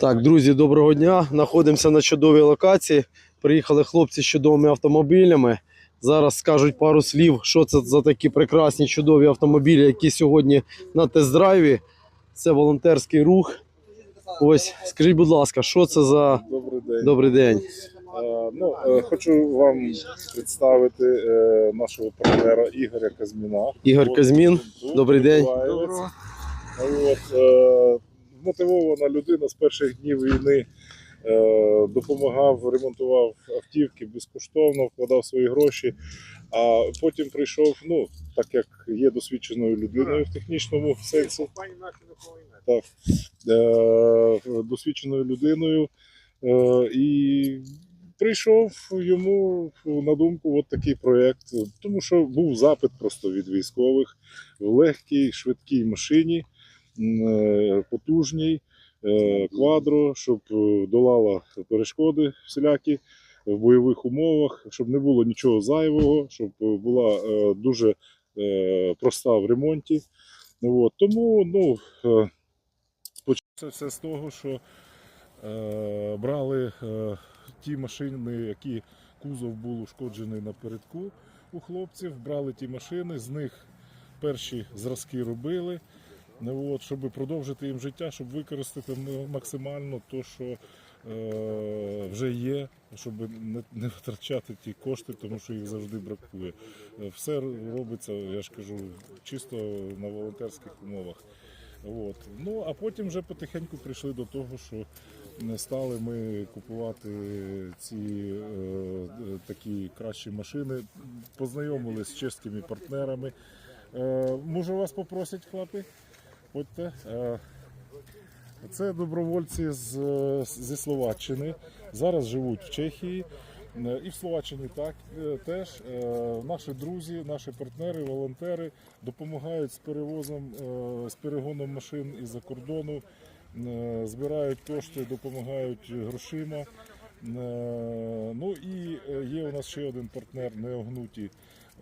Так, друзі, доброго дня. Знаходимося на чудовій локації. Приїхали хлопці з чудовими автомобілями. Зараз скажуть пару слів, що це за такі прекрасні чудові автомобілі, які сьогодні на тест-драйві. Це волонтерський рух. Ось, скажіть, будь ласка, що це за Добрий день. добрий день? Е, ну, е, хочу вам представити е, нашого партнера Ігоря Казміна. Ігор Казмін. Добрий день. Миколаївець. От, е, мотивована людина з перших днів війни. е, Допомагав, ремонтував автівки безкоштовно, вкладав свої гроші. А потім прийшов, ну, так як є досвідченою людиною в технічному сенсі, так, е, досвідченою людиною. Е, і прийшов йому на думку от такий проєкт, тому що був запит просто від військових в легкій, швидкій машині, потужній, е, квадро, щоб е, долала перешкоди всілякі в бойових умовах, щоб не було нічого зайвого, щоб була е, дуже е, проста в ремонті. От. Тому ну, е, почалося все з того, що е, брали е, ті машини, які кузов був ушкоджений напередку у хлопців, брали ті машини, з них перші зразки робили. Ну, от, щоб продовжити їм життя, щоб використати максимально те, що е, вже є, щоб не, не витрачати ті кошти, тому що їх завжди бракує. Е, Все робиться, я ж кажу, чисто на волонтерських умовах. От. Ну, а потім вже потихеньку прийшли до того, що не стали ми купувати ці е, такі кращі машини. Познайомилися з чеськими партнерами. Е, може вас попросять, хлопці? Ходьте. Е, Це добровольці з, зі Словаччини. Зараз живуть в Чехії. Е, І в Словаччині так е, теж наші друзі, наші партнери, волонтери допомагають з перевозом, з перегоном машин із-за кордону, збирають кошти, допомагають грошима. Ну і є у нас ще один партнер Неогнуті.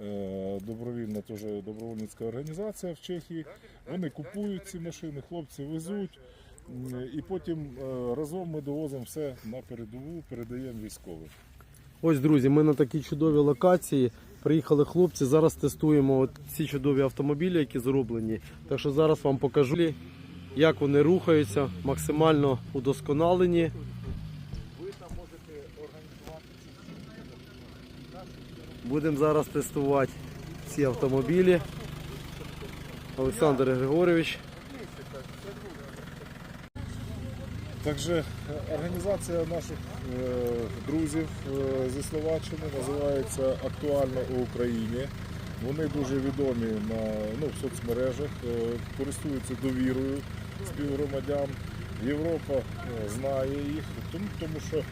Е, Добровільна теж добровольницька організація в Чехії. Вони купують ці машини, хлопці везуть, і потім е, разом ми довозимо все на передову, передаємо військовим. Ось, друзі, ми на такій чудовій локації. Приїхали хлопці. Зараз тестуємо ці чудові автомобілі, які зроблені. Так що зараз вам покажу, як вони рухаються, максимально удосконалені. Будемо зараз тестувати ці автомобілі. Олександр Григорович. Також е, організація наших е, друзів е, зі Словаччини називається Актуально у Україні. Вони дуже відомі на, ну, в соцмережах, користуються довірою співгромадян. Європа знає їх, тому, тому що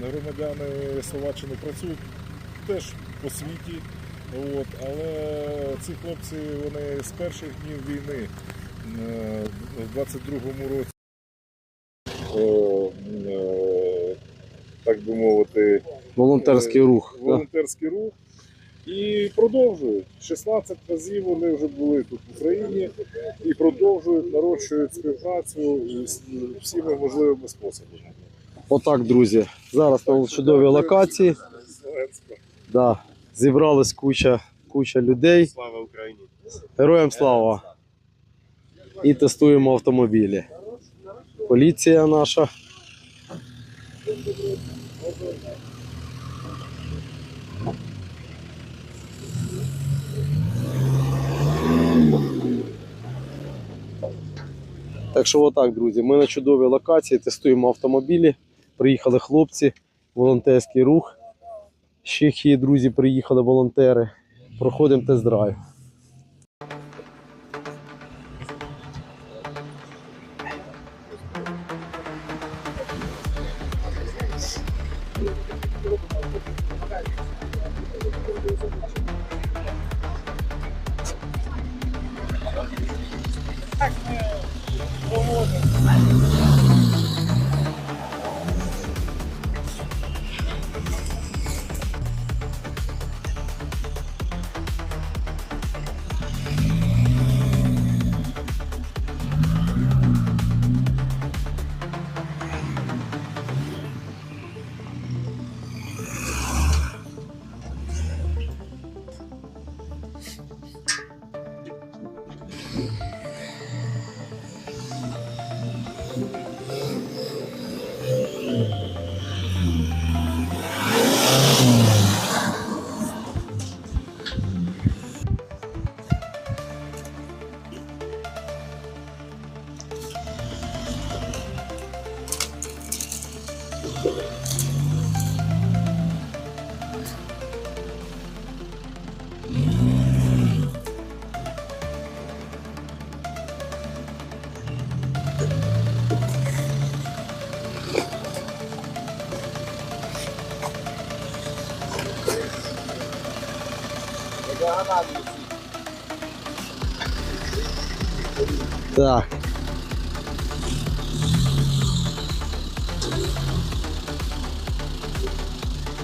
громадяни Словаччини працюють теж по світі. От, але ці хлопці вони з перших днів війни е, в 22-му році о, е, так би мовити, Волонтерський рух. да? рух. І продовжують. 16 разів вони вже були тут в Україні і продовжують, нарощують співпрацю всіми можливими способами. Отак, друзі. Зараз на чудовій локації. Да, зібралась куча, куча людей. Слава Україні! Героям слава! І тестуємо автомобілі. Поліція наша. Так що отак, друзі, ми на чудовій локації тестуємо автомобілі. Приїхали хлопці, волонтерський рух. Ще хі, друзі, приїхали волонтери. Проходимо тест-драйв. Так, ми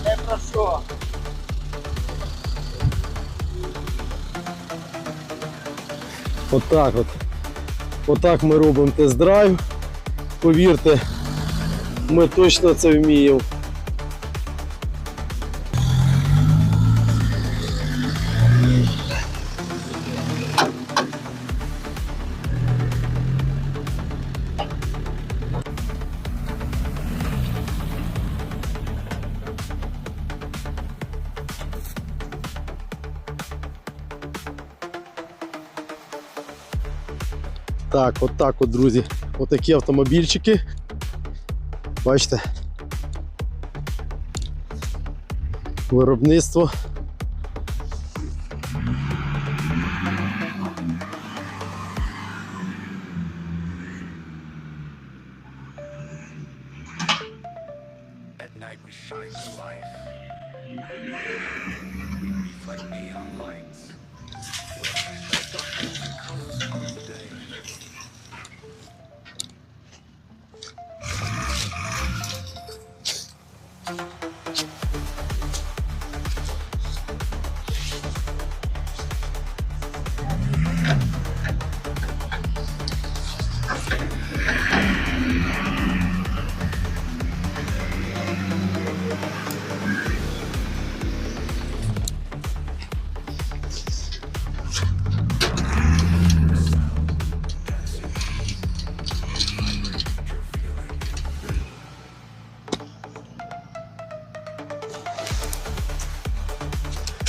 Не про що. Отак от. Отак ми робимо тест-драйв. Повірте, ми точно це вміємо. Так, от так от, друзі. Отакі автомобільчики. Бачите. Виробництво.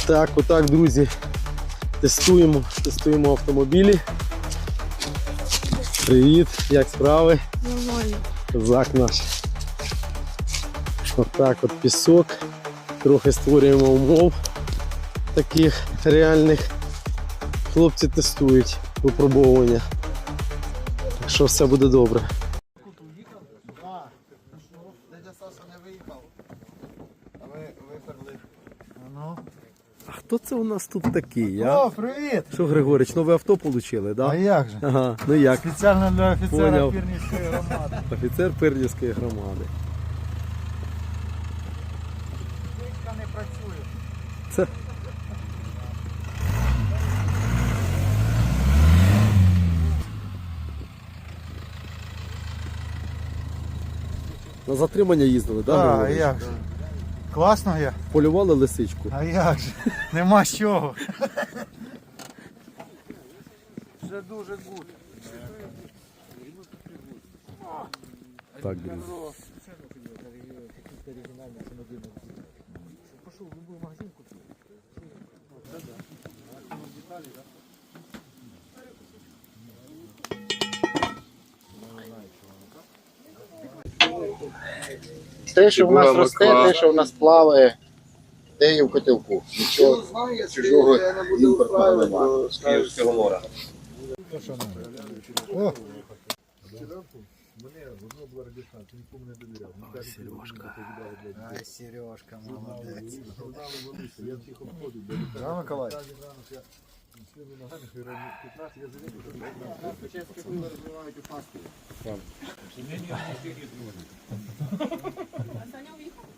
Так, отак, друзі. Тестуємо, тестуємо автомобілі. Привіт, як справи? Нормально. Козак наш. Отак от пісок. Трохи створюємо умов таких реальних. Хлопці тестують випробовування. Так що все буде добре. Дядя Саша не виїхав. А ми виперли. Ну. А хто це у нас тут такий? А? О, привіт! Що, Григорич, нове авто отримали, А як же? Ага, ну як? Спеціально для офіцера Поняв. Пірнівської громади. Офіцер Пирнівської громади. Пічка не працює. Це... На затримання їздили, так? Так, Да, а Григорич? як же? Класно є? Полювали лисичку. А як же? Нема з чого. Вже дуже гуд. Так, друзі. Те, що в нас росте, те, що в нас плаває, є в котелку. Нічого чужого імпортного немає. О, Ай, Сережка, молодець. Да, Миколай?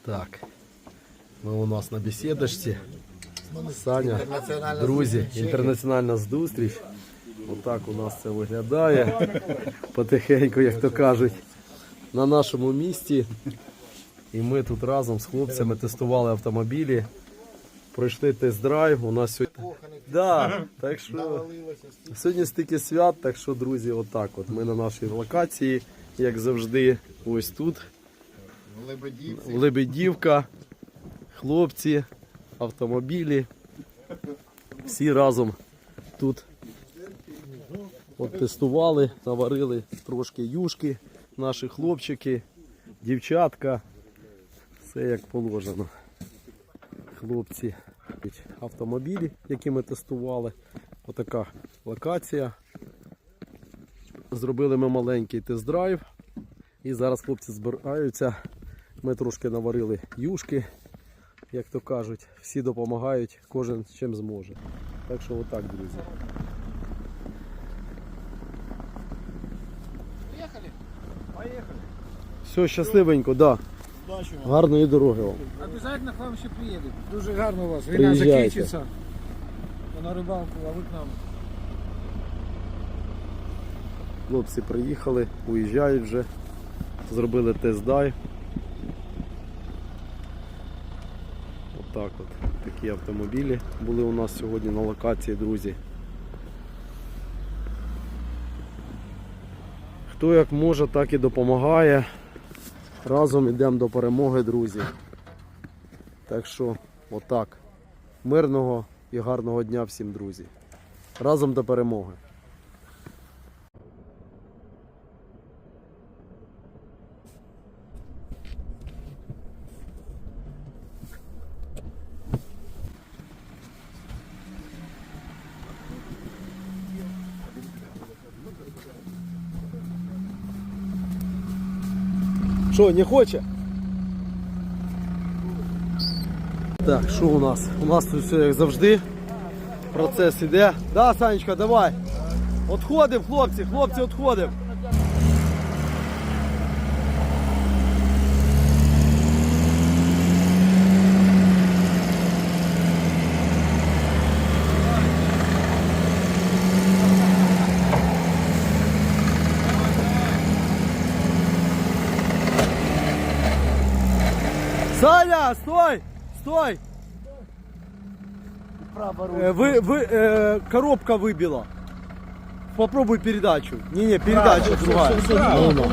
Так. Ми у нас на бесідочці. Саня, друзі, інтернаціональна зустріч. Отак у нас це виглядає. Потихеньку, як то кажуть, на нашому місті. І ми тут разом з хлопцями тестували автомобілі. Пройшли тест-драйв. У нас сьогодні. Да, так що сьогодні стільки свят, так що, друзі, отак. От ми на нашій локації, як завжди, ось тут. Лебедівка, хлопці, автомобілі. Всі разом тут от тестували, наварили трошки юшки, наші хлопчики, дівчатка. Все як положено. Хлопці, автомобілі, які ми тестували. Отака локація. Зробили ми маленький тест-драйв. І зараз хлопці збираються. Ми трошки наварили юшки, як то кажуть. Всі допомагають, кожен чим зможе. Так що отак, друзі. Поїхали? Поїхали. Все, щасливенько, да. Гарної дороги вам. Обязательно к вам ще приїдемо. Дуже гарно у вас. Війна Приїжджайте. закінчиться. То на рибалку, а ви к нам. Хлопці приїхали, уїжджають вже, зробили тест-дай. Отак от. Такі автомобілі були у нас сьогодні на локації, друзі. Хто як може, так і допомагає. Разом йдемо до перемоги, друзі. Так що, отак. Мирного і гарного дня всім, друзі. Разом до перемоги. Що, не хоче? Так, що у нас? У нас тут все як завжди. Процес іде. Да, Санечка, давай. Отходим, хлопці, хлопці, отходимо. Саня, стой! Стой! Э, вы, вы, э, коробка выбила. Попробуй передачу. Не-не, передача другая. Ну, ну.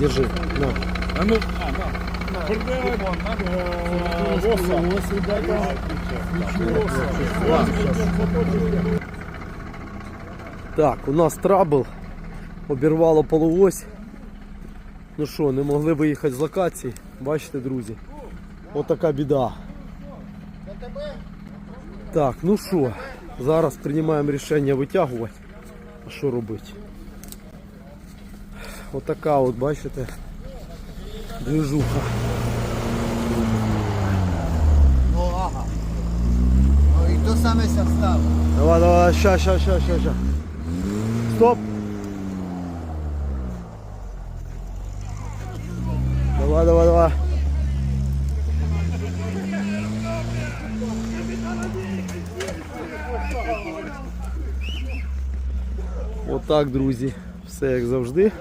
Держи. на. А ну, Так, у нас трабл. Обірвало полуось. Ну що, не могли виїхати з локації. Бачите, друзі. Отака біда. Так, ну що, зараз приймаємо рішення витягувати. А що робити? Отака от, бачите, движуха. Ну ага. Ну і то саме ся встав. Давай, давай, ща, ща, ща, ща, ща. Стоп. Давай, давай, давай. Отак, друзі. Все як завжди.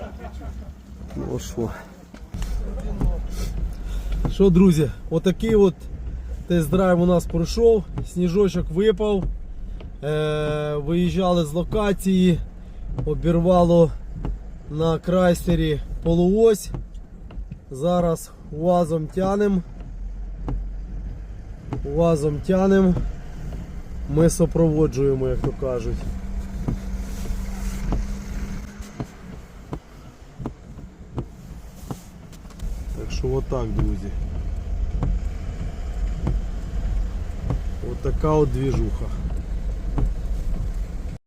Ну що. Що, друзі, отакий от тест-драйв у нас пройшов, сніжочок випав. Е, виїжджали з локації, обірвало на крайстері полуось. Зараз УАЗом тянем. УАЗом тянем. Ми супроводжуємо, як то кажуть. Отак, друзі. Отака от двіжуха.